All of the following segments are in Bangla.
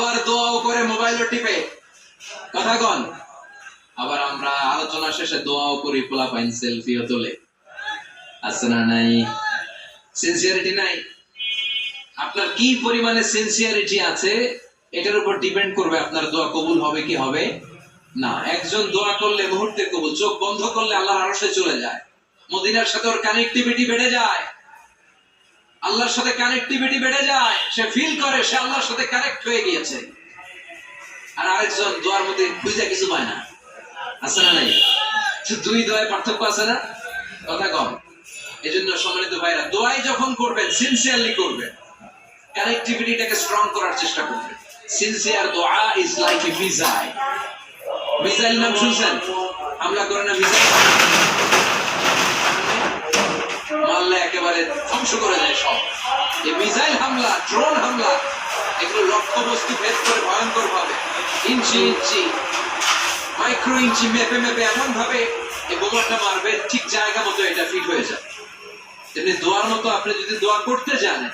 আবার দোয়াও করে মোবাইলও টিপে। কথা কন আবার আমরা আলোচনা শেষে দোয়াও করি পোলা পাইন সেলফিও তোলে। আছে না নাই? সিনসিয়ারিটি নাই? আপনার কি পরিমাণে সিনসিয়ারিটি আছে, এটার উপর ডিপেন্ড করবে আপনার দোয়া কবুল হবে কি হবে না। একজন দোয়া করলে, মুহূর্তে কবুল, চোখ বন্ধ করলে আল্লাহর আরশে চলে যায়। মদিনার সাথে ওর কানেক্টিভিটি বেড়ে যায়। আল্লাহর সাথে কানেক্টিভিটি বেড়ে যায়, সে ফিল করে, সে আল্লাহর সাথে কানেক্ট হয়ে গিয়েছে। আর আরেকজন দোয়ার মধ্যে খুঁজে কিছু পায় না। আছে না নাই? দুই দোয়ায় পার্থক্য আছে না? কথা কম। এই জন্য সম্মানিত ভাইরা, দোয়াই যখন করবেন সিনসিয়ারলি করবেন। কানেক্টিভিটিটাকে স্ট্রং করার চেষ্টা করবেন। সিনসিয়ার দোয়া is like a missile missile নাম শুনছেন? হামলা করে না মিসাইল মারলে একেবারে ধ্বংস করে দেয় সব। এই মিসাইল হামলা, ড্রোন হামলা, এগুলো লক্ষ্যবস্তু ভেদ করে ভয়ঙ্কর ভাবে ইঞ্চি ইঞ্চি, মাইক্রো ইঞ্চি মেপে মেপে এমন ভাবে এই বোমাটা মারবে, ঠিক জায়গা মতো এটা ফিট হয়ে যায় তেমনি দোয়ার মতো আপনি যদি দোয়া করতে জানেন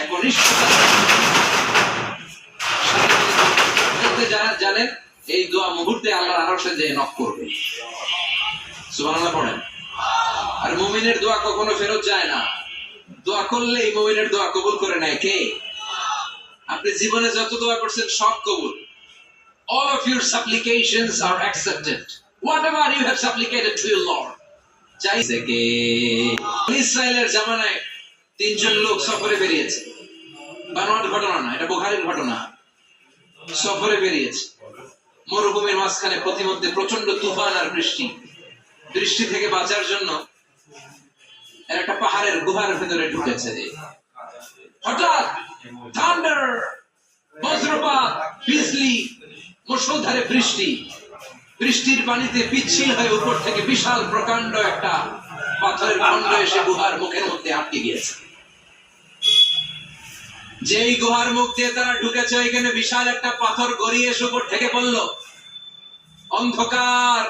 একনিষ্ঠতা জানেন, এই দোয়া মুহূর্তে আল্লাহর আরশে যে নক করবে। সুবহানাল্লাহ পড়েন। আর মুমিনের দোয়া কখনো ফেরত যায় না। দোয়া করলে এই মুমিনের দোয়া কবুল করে নেয় কে? আপনি জীবনে যত দোয়া করছেন সব কবুল। All of your supplications are accepted. Whatever you have supplicated to your lord. চাইছে কে। ইসরায়েলের জামানায় তিনজন লোক সফরে বেরিয়েছে। বানোয়াট ঘটনা না, এটা বোখারির ঘটনা। সফরে বেরিয়েছে। মরুভূমির মাঝখানে প্রতিমধ্যে প্রচণ্ড তুফান আর বৃষ্টি। বৃষ্টি থেকে বাঁচার জন্য একটা পাহাড়ের গুহার ভেতরে ঢুকেছে। হঠাৎ থান্ডার বজ্রপাত, বিজলি, মুষলধারে বৃষ্টি। বৃষ্টির পানিতে পিচ্ছিল হয়ে উপর থেকে বিশাল প্রকাণ্ড একটা পাথরের খণ্ড এসে গুহার মুখের মধ্যে আটকে গিয়েছে। যেই গুহার মুখ দিয়ে তারা ঢুকেছে, ওইখানে বিশাল একটা পাথর গড়িয়ে এসে উপর থেকে পড়ল অন্ধকার,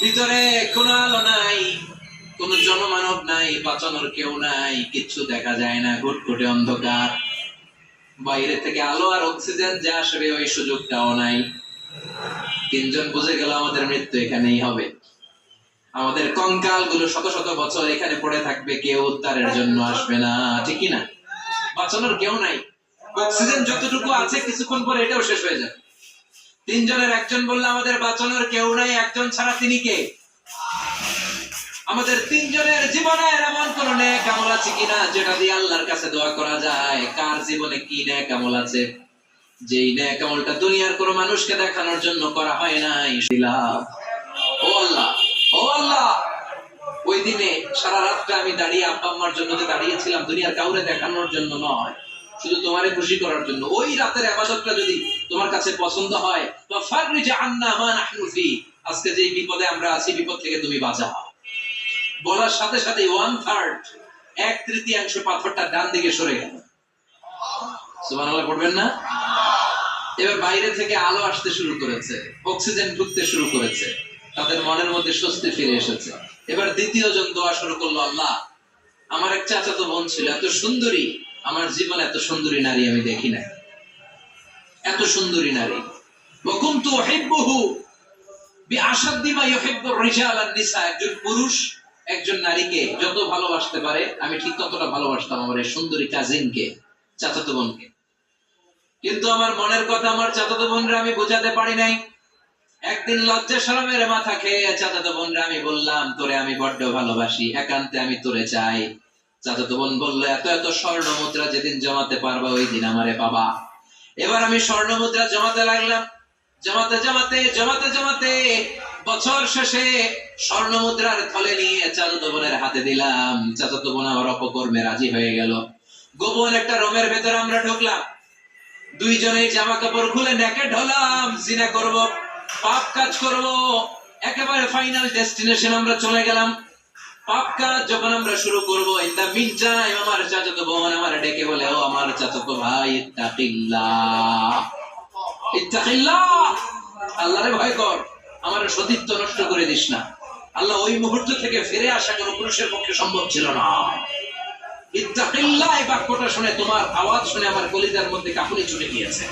ভিতরে কোনো আলো নাই। কোন জনমানব নাই, বাঁচানোর কেউ নাই, কিচ্ছু দেখা যায় না, ঘুটঘুটে অন্ধকার। বাইরে থেকে আলো আর অক্সিজেন যে আসবে, ওই সুযোগটাও নাই। তিনজন বুঝে গেল আমাদের মৃত্যু এখানেই হবে। আমাদের কঙ্কালগুলো শত শত বছর এখানে পড়ে থাকবে, কেউ উদ্ধারের জন্য আসবে না ঠিক না? বাঁচানোর কেউ নাই। অক্সিজেন যতটুকু আছে, কিছুক্ষণ পরে এটাও শেষ হয়ে যাবে। তিনজনের একজন বলল, আমাদের বাঁচানোর কেউ নাই, একজন ছাড়া তিনি কে? আমাদের তিনজনের জীবনে এমন কোন ন্যাক আমল আছে কিনা যেটা দিয়ে আল্লাহর কাছে দোয়া করা যায়? কার জীবনে কি ন্যাক আমল আছে? যেই ন্যাক আমলটা দুনিয়ার কোনো মানুষকে দেখানোর জন্য করা হয় নাই ও আল্লাহ ও আল্লাহ! ওই দিনে সারা রাতটা আমি দাঁড়িয়ে আব্বা আম্মার জন্য যে দাঁড়িয়েছিলাম, দুনিয়ার কাউরে দেখানোর জন্য নয়। শুধু তোমারে খুশি করার জন্য। ওই রাতের আবাদতটা যদি তোমার কাছে পছন্দ হয় আজকে যে বিপদে আমরা আছি, বিপদ থেকে তুমি বাঁচাও। বলার সাথে সাথে ওয়ান থার্ড এক তৃতীয়াংশ পাথরটা ডান দিকে সরে গেল। সুমান আল্লাহ করবেন না? এবার বাইরে থেকে আলো আসতে শুরু করেছে, অক্সিজেন ঢুকতে শুরু করেছে, তাদের মনের মধ্যে স্বস্তি ফিরে এসেছে। এবার দ্বিতীয় জন দোয়া শুরু করল, আল্লাহ, আমার এক চাচা তো বোন ছিল, এত সুন্দরী, আমার জীবনে এত সুন্দরী নারী আমি দেখি না এত সুন্দরী নারী। বকুম তো হেব্বহু বি আসাদ্দিমা ইহেব্বর রিসা আল্লাহ নিসা একজন পুরুষ একজন নারীকে যত ভালোবাসতে পারে, আমি ঠিক ততটা ভালোবাসতাম আমার এই সুন্দরী কাজিনকে চাচাতো বোনকে। কিন্তু আমার মনের কথা আমার চাচাতো বোনরা আমি বোঝাতে পারি নাই। একদিন লজ্জা শরমের মাথা খেয়ে চাচাতো বোনরা আমি বললাম, তোরে আমি বড্ড ভালোবাসি, একান্তে আমি তোরে চাই। চাচাতো বোন বলল, এত এত স্বর্ণ মুদ্রা যেদিন জমাতে পারবা, ওই দিন আমারে বাবা এবার আমি স্বর্ণ মুদ্রা জমাতে লাগলাম। জমাতে জমাতে জমাতে জমাতে বছর শেষে স্বর্ণ মুদ্রার থলে নিয়ে চাচাতো বোনের হাতে দিলাম। চাচাতো বোন আমার অপকর্মে রাজি হয়ে গেল। গোপন একটা রুমের ভেতর আমরা ঢুকলাম। দুইজনেই জামা কাপড় খুলে নেকেট হলাম। জিনা করব, পাপ কাজ করব, একেবারে ফাইনাল ডেস্টিনেশন আমরা চলে গেলাম। পাপ কাজ যখন আমরা শুরু করব ইন দা মিন টাইম আমার চাচাতো বোন আমার ডেকে বলে, ও আমার চাচাতো ভাই, ইত্তাকিল্লাহ। ইত্তাকিল্লাহ! আল্লাহরে ভয় কর। আমার সতীত্ব নষ্ট করে দিস না। আল্লাহ ওই মুহূর্ত থেকে ফিরে আসা কোনো পুরুষের পক্ষে সম্ভব ছিল না। এই বাক্যটা শুনে, তোমার আওয়াজ শুনে আমার মধ্যে ছুটে গিয়েছে।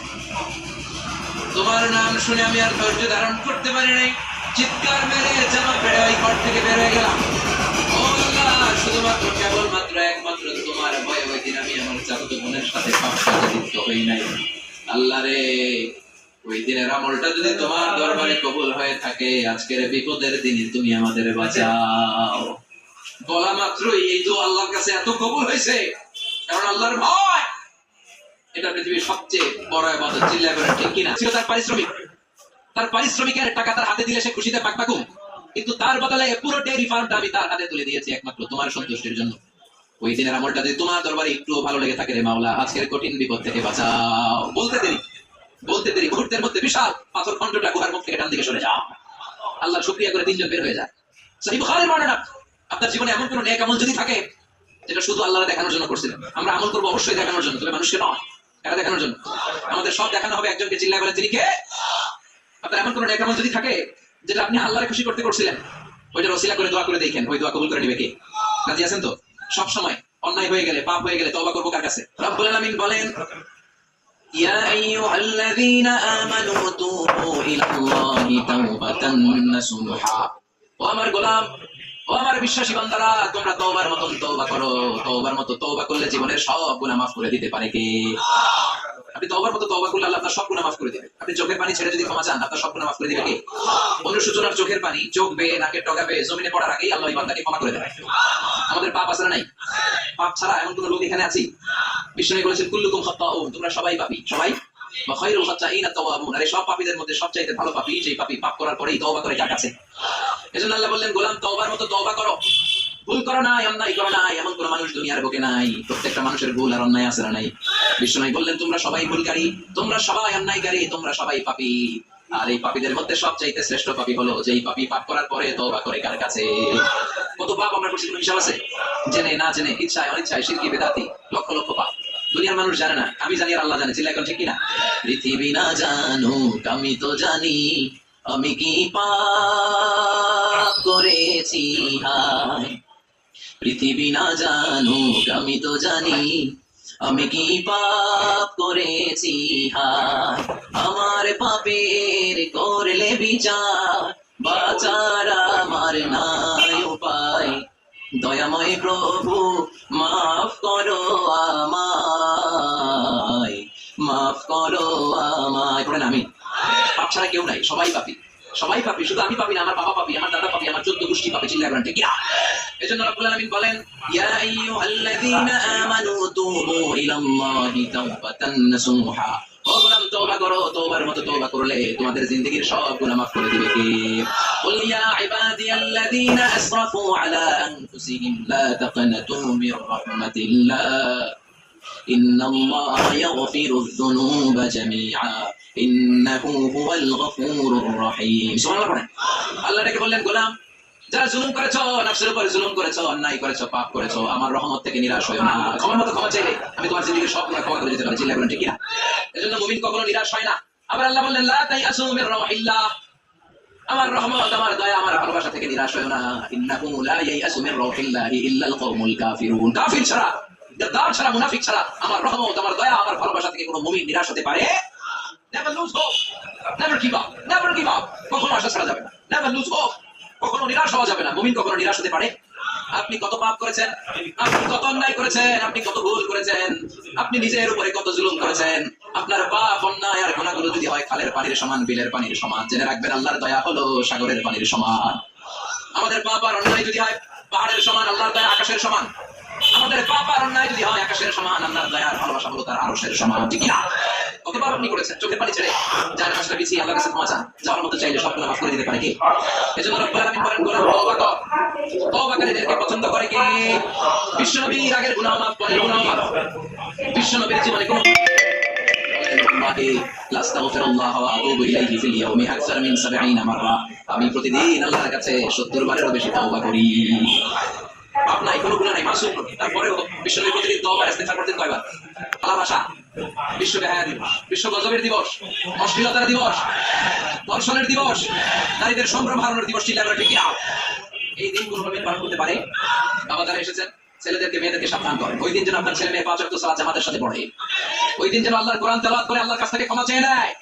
তোমার নাম শুনে আমি আর ধৈর্য ধারণ করতে পারি নাই। চিৎকার মেরে জামা পেড়ে ওই ঘর থেকে বের হয়ে গেলাম। শুধুমাত্র কেবলমাত্র একমাত্র তোমার ভয়ে ওই দিন আমি আমার বোনের সাথে পাপ কাজে লিপ্ত হই নাই। আল্লাহ রে ওই দিনের আমলটা যদি তোমার দরবারে কবুল হয়ে থাকে, আজকের বিপদের দিনে তুমি আমাদের বাঁচাও। বলা এই তো আল্লাহর কাছে এত কবুল হয়েছে, কারণ আল্লাহর ভয়। এটা পৃথিবীর সবচেয়ে বড় চিল্লায় বলেন ঠিক কিনা? ছিল তার পারিশ্রমিক। তার পারিশ্রমিকের টাকা তার হাতে দিলে সে খুশিতে পাকপাকুম কিন্তু তার বদলে পুরো ডেয়ারি ফার্মটা আমি তার হাতে তুলে দিয়েছি একমাত্র তোমার সন্তুষ্টির জন্য। ওই দিনের আমলটা যদি তোমার দরবারে একটু ভালো লেগে থাকে রে মাওলা, আজকের কঠিন বিপদ থেকে বাঁচাও। বলতে দেরি। বলতে দেরি, মুহূর্তের মধ্যে বিশাল পাথর খণ্ডটা গুহার মুখ থেকে ডান দিকে সরে যাও। আল্লাহ, শুক্রিয়া করে তিনজন বের হয়ে যায় সহি বুখারীর বর্ণনা, আপনার জীবনে এমন কোনো নেক আমল যদি থাকে, যেটা শুধু আল্লাহ দেখানোর জন্য করছিলেন? আমরা আমল করব অবশ্যই দেখানোর জন্য, তবে মানুষকে নয় এটা দেখানোর জন্য? আমাদের সব দেখানো হবে, একজনকে চিল্লা বলে তিনি কে? আপনার এমন কোন নেক আমল যদি থাকে, যেটা আপনি আল্লাহরে খুশি করতে করছিলেন ওইটা রসিলা করে দোয়া করে দেখেন ওই দোয়া কবুল করে নিবে কে? রাজি আছেন তো? সব সময় অন্যায় হয়ে গেলে, পাপ হয়ে গেলে তবা করব কার কাছে? রব্বুল আলামিন বলেন يا أيها الذين آمنوا توبوا إلى الله توبة نصوحا ও আমার গোলাম ও আমার বিশ্বাসী বান্দারা তোমরা তওবার মতন তওবা করো তওবার মতো তওবা করলে জীবনের সব গুনাহ মাফ করে দিতে পারে কে আপনি তওবার মতো তওবা করলে আল্লাহ আপনার সব গুনাহ মাফ করে দিবে আপনি চোখের পানি ছেড়ে যদি ক্ষমা চান, আপনার সব গুনাহ মাফ করে দিবে কে? অনুসূচনার চোখের পানি, চোখ বেয়ে নাকের টগা বেয়ে, জমিনে পড়ার আগেই আল্লাহ এই বান্দাকে ক্ষমা করে দেবে আমাদের পাপ আছে নাই? পাপ ছাড়া এমন কোন লোক এখানে আছি বিষ্ণু বলেছেন, কুল্লুকুম খাত্তাউন তোমরা সবাই পাপী, সবাই? বা খায়রুল তাওয়াবুন। আরে সব পাপীদের মধ্যে সবচাইতে ভালো পাপী যেই পাপী, পাপ করার পরেই তওবা করে যার কাছে। এজন্য আল্লাহ বললেন, গোলাম তওবার মতো তওবা করো। ভুল করো না অন্যায় করো না এমন কোন মানুষ দুনিয়ার বুকে নাই। প্রত্যেকটা মানুষের ভুল আর অন্যায় আছে না নাই? বিষ্ণু বললেন, তোমরা সবাই ভুলকারী, তোমরা সবাই অন্যায়কারী, তোমরা সবাই পাপী। আর এই পাপীদের মধ্যে সবচাইতে শ্রেষ্ঠ পাপী হলো, যেই পাপী পাপ করার পরে তওবা করে কার কাছে? কত পাপ আমরা করছি, কোনো হিসাব আছে? জেনে, না জেনে, ইচ্ছায়, অনিচ্ছায়, শিরকি, বেদাতি, লক্ষ লক্ষ পাপ। দুনিয়ার মানুষ জানে না, আমি জানি আর আল্লাহ জানে, চিল্লা এখন ঠিক কিনা? পৃথিবী না জানুক, আমি তো জানি, আমি কি পাপ করেছি? হায় পৃথিবী না জানুক, আমি তো জানি। আমি কি পাপ করেছি? আমার পাপের করলে বিচার, বাচার আমার নাই উপায়। দয়াময় প্রভু, মাফ করো আমায়। মাফ করো আমায়। পড়েন আমি। পাপ ছাড়া কেউ নাই, সবাই পাপি। সবাই পাপি শুধু আমি পাপি না আমার বাবা পাপি আমার দাদা পাপি আমার চোদ্দ গোষ্ঠী পাপি চিল্লা করেন ঠিক কিনা? এজন্য রাব্বুল আলামিন বলেন ইয়া আইয়ুহাল্লাযীনা আমানু তুবু ইলাল্লাহি তাওবাতান নাসুহা ও গোলাম তওবা করো তওবার মতো তওবা করলে তোমাদের জিন্দেগীর সব গুনাহ মাফ করে দিবে কে قل يا عبادي الذين أسرفوا على أنفسهم لا تقنطوا من رحمة الله إن الله يغفر الذنوب جميعا ইন্নাহু হুয়াল গফুরুর রহিম। সুবহানাল্লাহ আল্লাহ বললেন, গোলাম, যারা জুলুম করেছ উপরে জুলুম করেছ, অন্যায় করেছ, পাপ করেছ, আমার রহমত থেকে নিরাশ হয় না। ক্ষমার মতো ক্ষমা চাইলে আমি তোমার সব ক্ষমা করে দিতে পারি। চিল্লা ঠিক না? এজন্য মুমিন কখনো নিরাশ হয় না। আবার আল্লাহ বললেন, লা তাই আসু মির রহিল্লাহ আমার রহমত, আমার দয়া, আমার ভালোবাসা থেকে নিরাশ হয় না। ইন্নাহু লা ইয়াসু মির রহিল্লাহি ইল্লাল কওমুল কাফিরুন। কাফির ছাড়া ছাড়া, মুনাফিক ছাড়া আমার রহমত, আমার দয়া, আমার ভালোবাসা থেকে কোনো মুমিন নিরাশ হতে পারে never lose hope never give up never give up কখনো আশা ছাড়া যাবে না। নেভার লুজ হোপ কখনো নিরাশ হওয়া যাবে না। মুমিন কখনো নিরাশ হতে পারে। আপনি কত পাপ করেছেন? আপনি কত অন্যায় করেছেন? আপনি কত ভুল করেছেন? আপনি নিজের উপরে কত জুলুম করেছেন? আপনার পাপ, অন্যায় আর গুণাগুলো যদি হয়, খালের পানির সমান, বিলের পানির সমান। জেনে রাখবেন, আল্লাহর দয়া হলো সাগরের পানির সমান। আমাদের পাপ আর অন্যায় যদি হয়, পাহাড়ের সমান, আল্লাহর দয়া আকাশের সমান। আমাদের পাপ আর অন্যায় যদি হয়, আকাশের সমান, আল্লাহর দয়া আর ভালোবাসা হলো তার আরশের সমান। ঠিক না আপনি করেছেন, চোখের পানি ছেড়ে যার আল্লাহর কাছে ক্ষমা চান। মতো চাইলে মাফ করে দিতে পারে কি? এজন্য রব্বুল আলামিন বলেন তওবা কর। পছন্দ করে কে? বিশ্বনবীর আগের গুনাহ মাফ করে, গুনাহ মাফ। বিশ্বনবীর জীবনে কোনো আমি প্রতিদিন আল্লাহর কাছে সত্তর বারেরও বেশি তওবা করি। পাপ নাই কোনো গুনাহ নাই, মাসুম। তারপরেও বিশ্বনবী প্রতিদিন তওবা ইস্তেগফার করতেন কয়বার? আল্লাহ ভাষা। বিশ্ব বেহায়া দিবস বিশ্ব গজবের দিবস, অশ্লীলতার দিবস ধর্ষণের দিবস, নারীদের সম্ভ্রম হারানোর দিবস চিল্লা করে ঠিক কিনা? এই দিনগুলো ভাবে পালন করতে পারে। বাবা যারা এসেছেন, ছেলেদেরকে, মেয়েদেরকে সাবধান করেন। ওই দিন যেন আপনার ছেলে মেয়ে পাঁচ ওয়াক্ত সালাত জামাতের সাথে পড়ে। ওই দিন যেন আল্লাহর কোরআন তেলাওয়াত করে আল্লাহর কাছ থেকে ক্ষমা চেয়ে নেয়।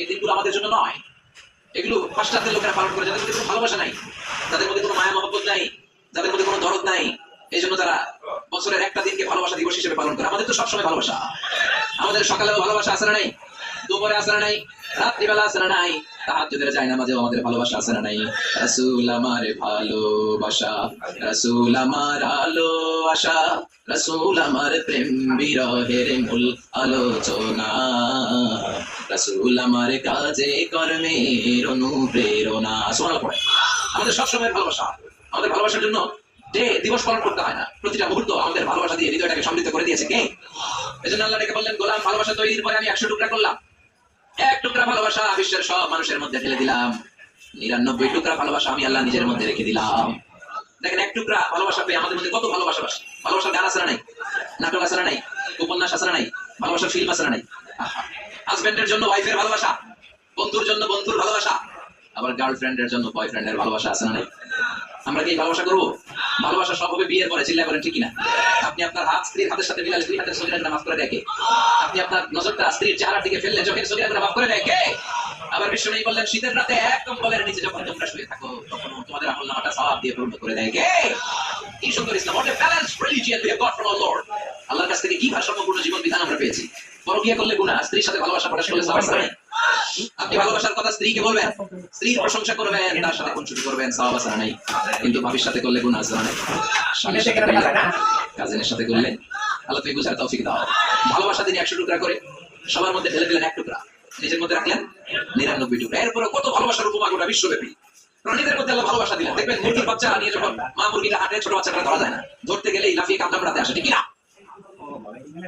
এই দিনগুলো আমাদের জন্য নয়। এগুলো পাশ্চাত্যের লোকেরা পালন করে, যাদের মধ্যে কোনো ভালোবাসা নাই, যাদের মধ্যে কোনো মায়া মহব্বত নাই, যাদের মধ্যে কোনো দরদ নাই, এই জন্য তারা বছরের একটা দিনকে ভালোবাসা দিবস হিসেবে পালন করে। আমাদের তো সবসময় ভালোবাসা। আমাদের সকালেও ভালোবাসা না নাই, দুপুরে আছে না নাই, রাত্রিবেলা তাহাজ্জুদের যায় আমাদের ভালোবাসা না নাই। রাসূল আমার ভালোবাসা আমার আমার প্রেম বিরহের মূল আলোচনা। আমার কাজে কর্মের অনুপ্রেরণা। সুবহানাল্লাহ পড়ে আমাদের সবসময় ভালোবাসা। আমাদের ভালোবাসার জন্য যে দিবস পালন করতে হয় না। প্রতিটা মুহূর্ত আমাদের ভালোবাসা দিয়ে হৃদয়টাকে সমৃদ্ধ করে দিয়েছে কে? এজন্য আল্লাহ ডেকে বললেন, গোলাম, ভালোবাসা তৈরির পরে আমি একশো টুকরা করলাম। এক টুকরা ভালোবাসা বিশ্বের সব মানুষের মধ্যে ঢেলে দিলাম। নিরানব্বই টুকরা ভালোবাসা আমি আল্লাহ নিজের মধ্যে রেখে দিলাম। দেখেন, এক টুকরা ভালোবাসা পেয়ে আমাদের মধ্যে কত ভালোবাসা বাসে। ভালোবাসার গান না নাই? নাটক না নাই? উপন্যাস না নাই? ভালোবাসার ফিল্ম না নাই? হাজবেন্ডের জন্য ওয়াইফের ভালোবাসা। বন্ধুর জন্য বন্ধুর ভালোবাসা। আবার গার্লফ্রেন্ডের জন্য বয়ফ্রেন্ডের ভালোবাসা আছে না নাই? আমরা কি ভালোবাসা করব? ভালোবাসা সব হবে বিয়ের পরে চিল্লা করেন ঠিক না আপনি আপনার হাত স্ত্রীর হাতের সাথে মিলালে দুই হাতের সগিরা নামাজ করে দেখে আপনি আপনার নজরটা স্ত্রীর চেহারার দিকে ফেললে চোখের সগিরা মাফ করে দেখে আবার বিশ্ব নেই বললেন, শীতের রাতে এক কম্বলের নিচে যখন তোমরা শুয়ে থাকো, তখন তোমাদের আমল নামাটা সওয়াব দিয়ে পূর্ণ করে দেয় কে? কি সুন্দর ইসলাম a balanced religion we have got from our Lord. আল্লাহর কাছ থেকে কি ভারসাম্যপূর্ণ জীবন বিধান আমরা পেয়েছি? পরকিয়া করলে গুনাহ, স্ত্রীর সাথে ভালোবাসা প্রকাশ করলে সওয়াব? আপনি ভালোবাসার কথা স্ত্রীকে বলবেন? স্ত্রীর প্রশংসা করবেন তার সাথে খুনসুটি করবেন সওয়াব আছে নাই? কিন্তু ভাবির সাথে করলে গুনাহ আছে না নাই? স্বামীর সাথে করলে কাজিনের সাথে করলে আল্লাহ তুমি বুঝার তৌফিক দাও। ভালোবাসা তিনি একশো টুকরা করে সবার মধ্যে ঢেলে দিলেন এক টুকরা। নিজের মধ্যে রাখলেন নিরানব্বই টুকরা। এরপরে কত ভালোবাসার উপমা গোটা বিশ্বব্যাপী। প্রাণীদের মধ্যে আল্লাহ ভালোবাসা দিলেন। দেখবেন মুরগির বাচ্চা নিয়ে যখন মা মুরগিটা হাঁটে ছোট বাচ্চাটা ধরা যায় না। ধরতে গেলেই লাফিয়ে কামড়াতে আসে ঠিক না? Oh, boleh. Ini